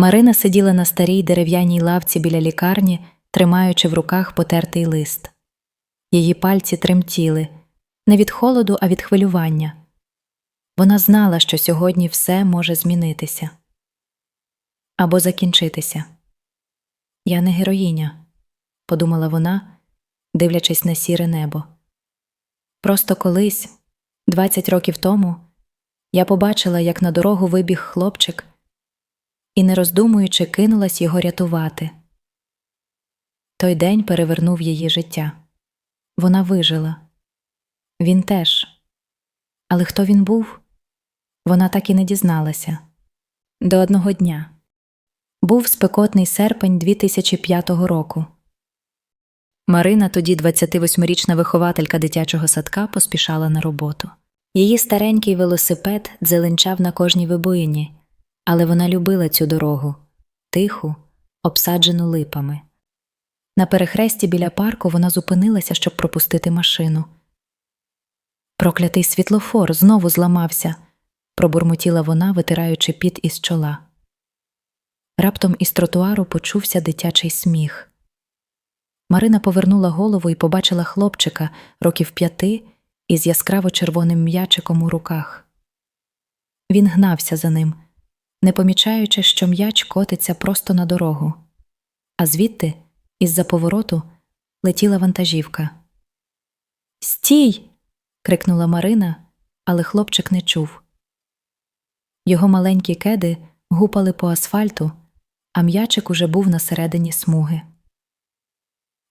Марина сиділа на старій дерев'яній лавці біля лікарні, тримаючи в руках потертий лист. Її пальці тремтіли не від холоду, а від хвилювання. Вона знала, що сьогодні все може змінитися або закінчитися. Я не героїня, подумала вона, дивлячись на сіре небо. Просто колись, 20 років тому, я побачила, як на дорогу вибіг хлопчик і, не роздумуючи, кинулась його рятувати. Той день перевернув її життя. Вона вижила. Він теж. Але хто він був? Вона так і не дізналася. До одного дня. Був спекотний серпень 2005 року. Марина, тоді 28-річна вихователька дитячого садка, поспішала на роботу. Її старенький велосипед дзеленчав на кожній вибоїні, але вона любила цю дорогу тиху, обсаджену липами. На перехресті біля парку вона зупинилася, щоб пропустити машину. Проклятий світлофор знову зламався, пробурмотіла вона, витираючи піт із чола. Раптом із тротуару почувся дитячий сміх. Марина повернула голову і побачила хлопчика років п'яти із яскраво червоним м'ячиком у руках. Він гнався за ним, не помічаючи, що м'яч котиться просто на дорогу, а звідти, із-за повороту, летіла вантажівка. Стій. крикнула Марина, але хлопчик не чув. Його маленькі кеди гупали по асфальту, а м'ячик уже був на середині смуги.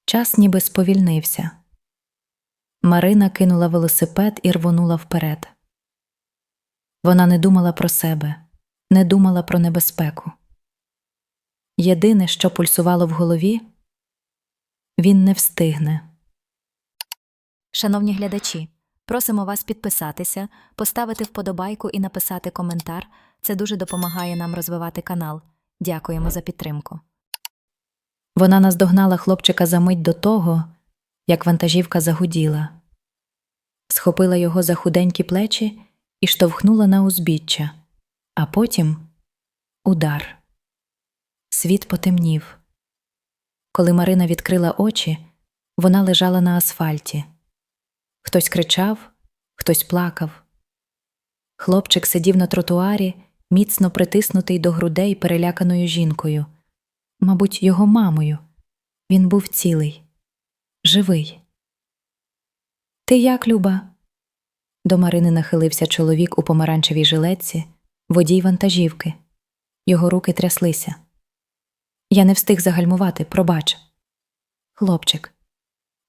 Час ніби сповільнився. Марина кинула велосипед і рвонула вперед. Вона не думала про себе, не думала про небезпеку. Єдине, що пульсувало в голові він не встигне. Шановні глядачі, просимо вас підписатися, поставити вподобайку і написати коментар. Це дуже допомагає нам розвивати канал. Дякуємо за підтримку. Вона наздогнала хлопчика за мить до того, як вантажівка загуділа, схопила його за худенькі плечі і штовхнула на узбіччя, а потім удар. Світ потемнів. Коли Марина відкрила очі, вона лежала на асфальті. Хтось кричав, хтось плакав. Хлопчик сидів на тротуарі, міцно притиснутий до грудей переляканою жінкою мабуть, його мамою. Він був цілий, живий. Ти як, Люба? До Марини нахилився чоловік у помаранчевій жилетці, водій вантажівки. Його руки тряслися. Я не встиг загальмувати, пробач. Хлопчик.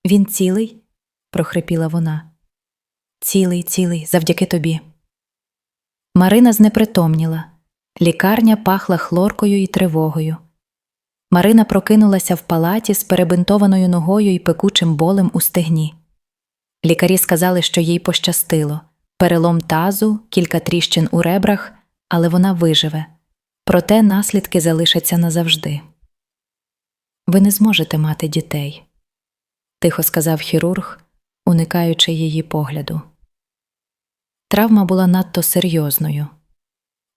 Він цілий? прохрипіла вона. Цілий, цілий, завдяки тобі. Марина знепритомніла. Лікарня пахла хлоркою і тривогою. Марина прокинулася в палаті з перебинтованою ногою і пекучим болем у стегні. Лікарі сказали, що їй пощастило перелом тазу, кілька тріщин у ребрах, але вона виживе. Проте наслідки залишаться назавжди. Ви не зможете мати дітей, тихо сказав хірург, уникаючи її погляду. Травма була надто серйозною.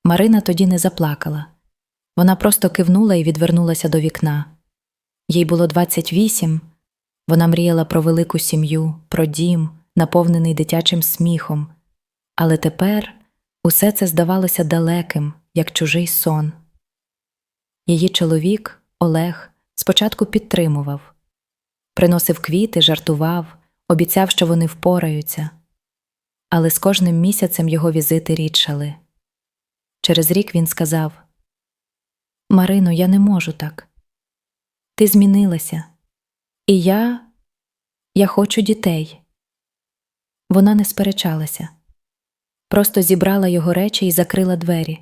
Марина тоді не заплакала. Вона просто кивнула і відвернулася до вікна. Їй було 28. Вона мріяла про велику сім'ю, про дім, наповнений дитячим сміхом. Але тепер усе це здавалося далеким, як чужий сон. Її чоловік, Олег, спочатку підтримував, приносив квіти, жартував, обіцяв, що вони впораються. Але з кожним місяцем його візити рідшали. Через рік він сказав Марино, я не можу так. Ти змінилася. І я. Я хочу дітей. Вона не сперечалася, просто зібрала його речі і закрила двері.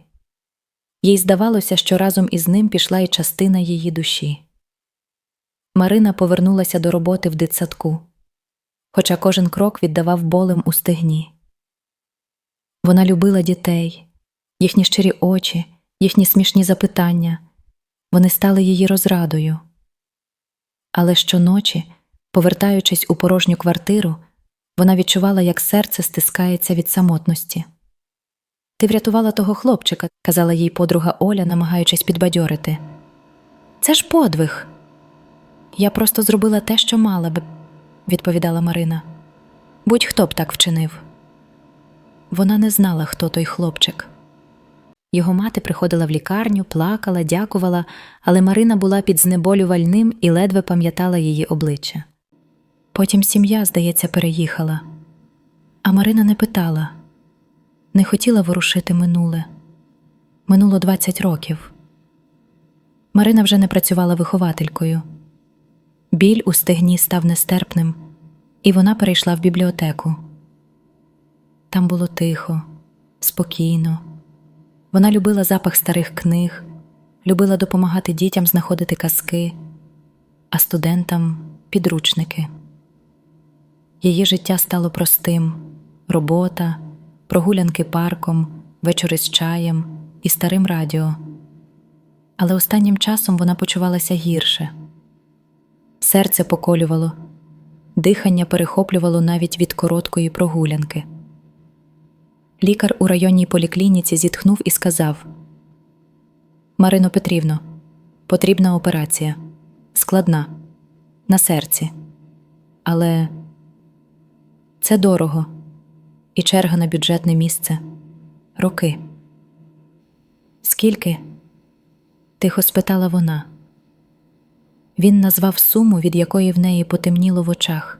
Їй здавалося, що разом із ним пішла і частина її душі. Марина повернулася до роботи в дитсадку, хоча кожен крок віддавав болем у стегні. Вона любила дітей, їхні щирі очі, їхні смішні запитання. Вони стали її розрадою. Але щоночі, повертаючись у порожню квартиру, вона відчувала, як серце стискається від самотності. Ти врятувала того хлопчика, казала їй подруга Оля, намагаючись підбадьорити. Це ж подвиг. Я просто зробила те, що мала би, відповідала Марина. Будь-хто б так вчинив. Вона не знала, хто той хлопчик. Його мати приходила в лікарню, плакала, дякувала, але Марина була під знеболювальним і ледве пам'ятала її обличчя. Потім сім'я, здається, переїхала. А Марина не питала, не хотіла ворушити минуле. Минуло 20 років. Марина вже не працювала вихователькою. Біль у стегні став нестерпним, і вона перейшла в бібліотеку. Там було тихо, спокійно. Вона любила запах старих книг, любила допомагати дітям знаходити казки, а студентам підручники. Її життя стало простим: робота, прогулянки парком, вечори з чаєм і старим радіо. Але останнім часом вона почувалася гірше. Серце поколювало, дихання перехоплювало навіть від короткої прогулянки. Лікар у районній поліклініці зітхнув і сказав: Марино Петрівно, потрібна операція. Складна, на серці. Але це дорого, і черга на бюджетне місце. Роки. Скільки? тихо спитала вона. Він назвав суму, від якої в неї потемніло в очах.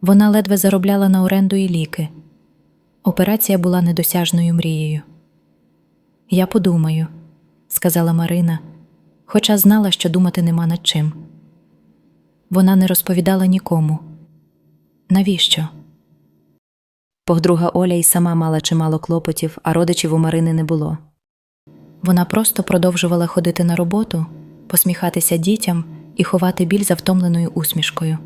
Вона ледве заробляла на оренду і ліки. Операція була недосяжною мрією. Я подумаю, сказала Марина, хоча знала, що думати нема над чим. Вона не розповідала нікому. Навіщо? Подруга Оля й сама мала чимало клопотів, а родичів у Марини не було. Вона просто продовжувала ходити на роботу, посміхатися дітям і ховати біль за втомленою усмішкою.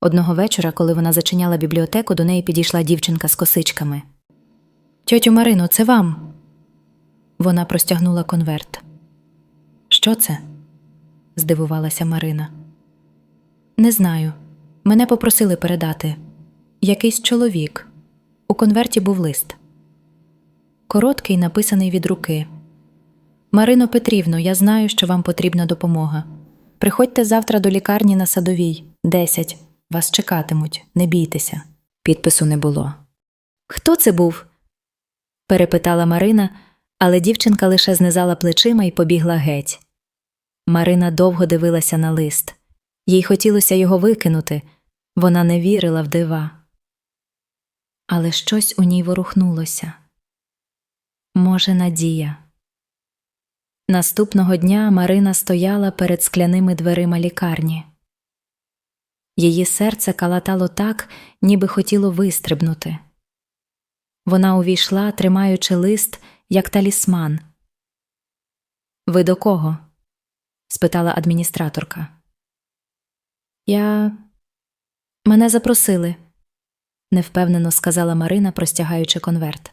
Одного вечора, коли вона зачиняла бібліотеку, до неї підійшла дівчинка з косичками. Тьотю Марино, це вам. Вона простягнула конверт. Що це? здивувалася Марина. Не знаю. Мене попросили передати. Якийсь чоловік. У конверті був лист. Короткий, написаний від руки. Марино Петрівно, я знаю, що вам потрібна допомога. Приходьте завтра до лікарні на садовій, 10. Вас чекатимуть, не бійтеся. Підпису не було. Хто це був? перепитала Марина, але дівчинка лише знизала плечима і побігла геть. Марина довго дивилася на лист. Їй хотілося його викинути, вона не вірила в дива. Але щось у ній ворухнулося. Може, надія. Наступного дня Марина стояла перед скляними дверима лікарні. Її серце калатало так, ніби хотіло вистрибнути. Вона увійшла, тримаючи лист, як талісман. Ви до кого? спитала адміністраторка. Я. Мене запросили, невпевнено сказала Марина, простягаючи конверт.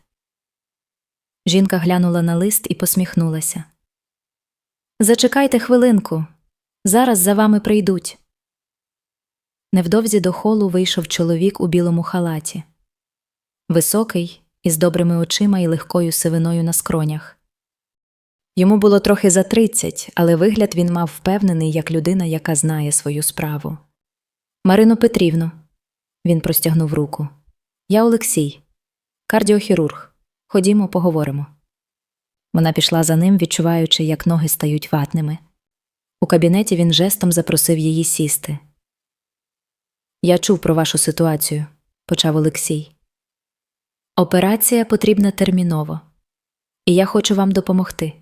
Жінка глянула на лист і посміхнулася. Зачекайте хвилинку. Зараз за вами прийдуть. Невдовзі до холу вийшов чоловік у білому халаті. Високий, із добрими очима і легкою сивиною на скронях. Йому було трохи за тридцять, але вигляд він мав впевнений, як людина, яка знає свою справу. Марино Петрівно, він простягнув руку. Я Олексій, кардіохірург. Ходімо, поговоримо. Вона пішла за ним, відчуваючи, як ноги стають ватними. У кабінеті він жестом запросив її сісти. Я чув про вашу ситуацію, почав Олексій. Операція потрібна терміново, і я хочу вам допомогти.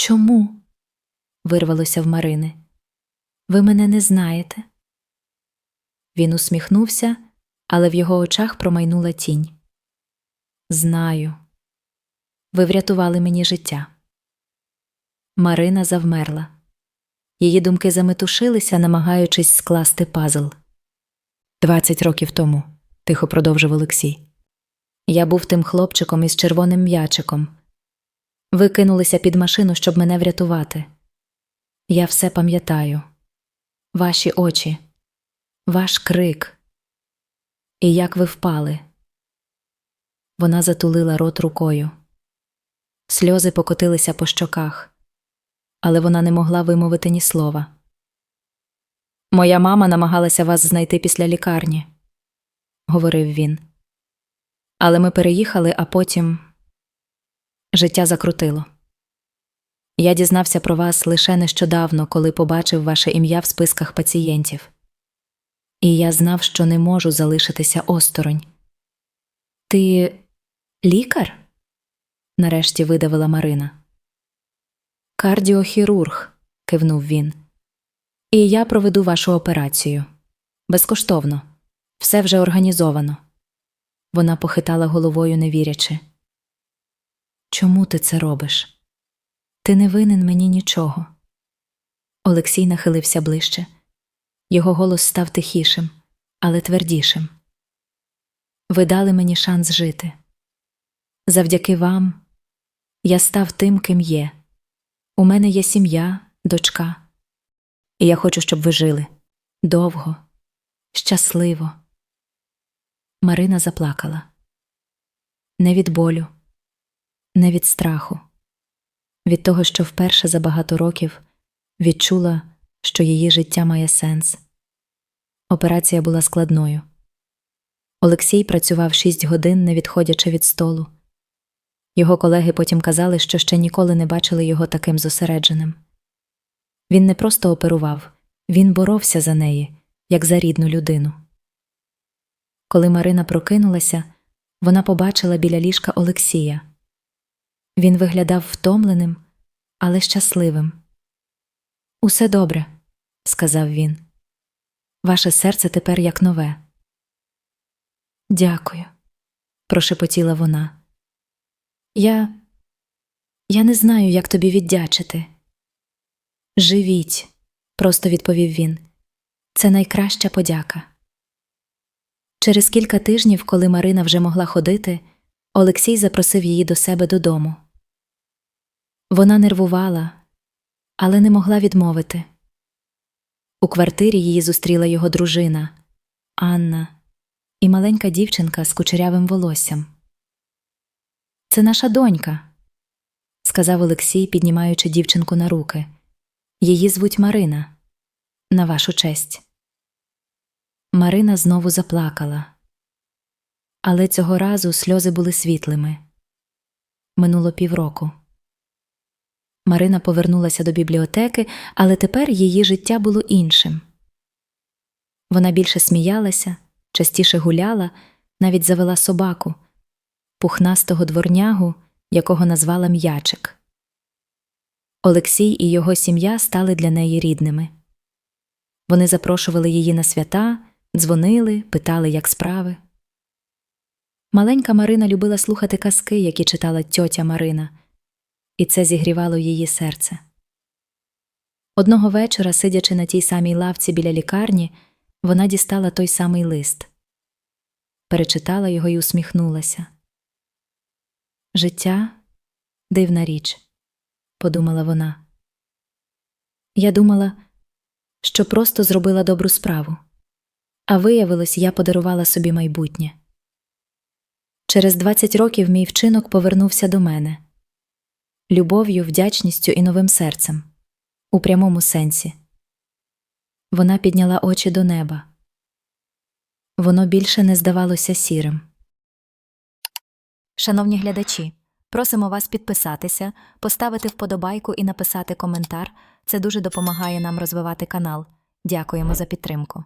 Чому? вирвалося в Марини. Ви мене не знаєте. Він усміхнувся, але в його очах промайнула тінь. Знаю. Ви врятували мені життя. Марина завмерла. Її думки заметушилися, намагаючись скласти пазл. Двадцять років тому, тихо продовжив Олексій. Я був тим хлопчиком із червоним м'ячиком. Ви кинулися під машину, щоб мене врятувати. Я все пам'ятаю. Ваші очі, ваш крик. І як ви впали. Вона затулила рот рукою. Сльози покотилися по щоках, але вона не могла вимовити ні слова. Моя мама намагалася вас знайти після лікарні, говорив він. Але ми переїхали, а потім життя закрутило. Я дізнався про вас лише нещодавно, коли побачив ваше ім'я в списках пацієнтів. І я знав, що не можу залишитися осторонь. Ти лікар? нарешті видавила Марина. Кардіохірург, кивнув він. І я проведу вашу операцію. Безкоштовно. Все вже організовано. Вона похитала головою, не вірячи. Чому ти це робиш? Ти не винен мені нічого. Олексій нахилився ближче. Його голос став тихішим, але твердішим. Ви дали мені шанс жити. Завдяки вам я став тим, ким є. У мене є сім'я, дочка. І я хочу, щоб ви жили довго, щасливо. Марина заплакала. Не від болю, не від страху, від того, що вперше за багато років відчула, що її життя має сенс. Операція була складною. Олексій працював шість годин, не відходячи від столу. Його колеги потім казали, що ще ніколи не бачили його таким зосередженим. Він не просто оперував, він боровся за неї, як за рідну людину. Коли Марина прокинулася, вона побачила біля ліжка Олексія. Він виглядав втомленим, але щасливим. Усе добре, сказав він. Ваше серце тепер як нове. Дякую, прошепотіла вона. Я. Я не знаю, як тобі віддячити. Живіть, просто відповів він. Це найкраща подяка. Через кілька тижнів, коли Марина вже могла ходити, Олексій запросив її до себе додому. Вона нервувала, але не могла відмовити. У квартирі її зустріла його дружина Анна і маленька дівчинка з кучерявим волоссям. Це наша донька, сказав Олексій, піднімаючи дівчинку на руки. Її звуть Марина. На вашу честь. Марина знову заплакала. Але цього разу сльози були світлими. Минуло півроку. Марина повернулася до бібліотеки, але тепер її життя було іншим. Вона більше сміялася, частіше гуляла, навіть завела собаку, пухнастого дворнягу, якого назвала м'ячик. Олексій і його сім'я стали для неї рідними. Вони запрошували її на свята, дзвонили, питали, як справи. Маленька Марина любила слухати казки, які читала тьотя Марина, і це зігрівало її серце. Одного вечора, сидячи на тій самій лавці біля лікарні, вона дістала той самий лист, перечитала його і усміхнулася. Життя дивна річ, подумала вона. Я думала, що просто зробила добру справу, а виявилось, я подарувала собі майбутнє. Через 20 років мій вчинок повернувся до мене любов'ю, вдячністю і новим серцем, у прямому сенсі. Вона підняла очі до неба. Воно більше не здавалося сірим. Шановні глядачі, просимо вас підписатися, поставити вподобайку і написати коментар. Це дуже допомагає нам розвивати канал. Дякуємо за підтримку.